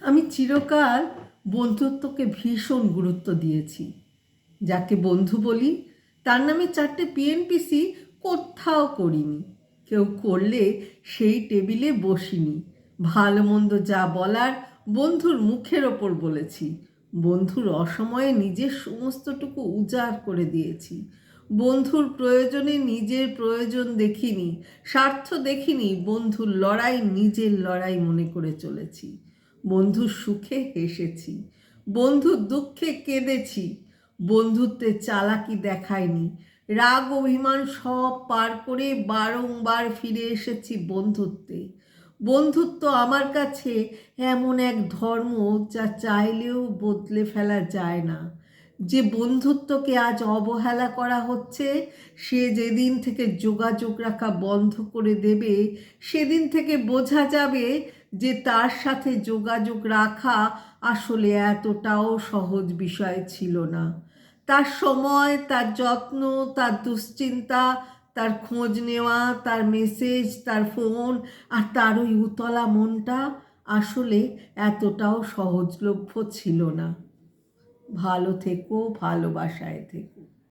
আমি চিরকাল বন্ধুত্বকে ভীষণ গুরুত্ব দিয়েছি। যাকে বন্ধু বলি, তার নামে চারটে পিএনপিসি কোথাও করিনি। কেউ করলে সেই টেবিলে বসিনি। ভালো মন্দ যা বলার বন্ধুর মুখের ওপর বলেছি। বন্ধুর অসময়ে নিজের সমস্তটুকু উজাড় করে দিয়েছি। বন্ধুর প্রয়োজনে নিজের প্রয়োজন দেখিনি, স্বার্থ দেখিনি, বন্ধুর লড়াই নিজের লড়াই মনে করে চলেছি। বন্ধুর সুখে হেসেছি বন্ধুর দুঃখে কেঁদেছি, বন্ধুত্বে চালাকি দেখায়নি রাগ অভিমান সব পার করে বারংবার ফিরে এসেছি বন্ধুত্বে। বন্ধুত্ব আমার কাছে এমন এক ধর্ম যা চাইলেও বদলে ফেলা যায় না। যে বন্ধুত্বকে আজ অবহেলা করা হচ্ছে, সে যেদিন থেকে যোগাযোগ রাখা বন্ধ করে দেবে, সেদিন থেকে বোঝা যাবে যে তার সাথে যোগাযোগ রাখা আসলে এতটাও সহজ বিষয় ছিল না। তার সময়, তার যত্ন, তার দুশ্চিন্তা, তার খোঁজ নেওয়া, তার মেসেজ তার ফোন আর তার ওই উতলা মনটা আসলে এতটাও সহজলভ্য ছিল না। ভালো থেকো, ভালোবাসায় থেকো।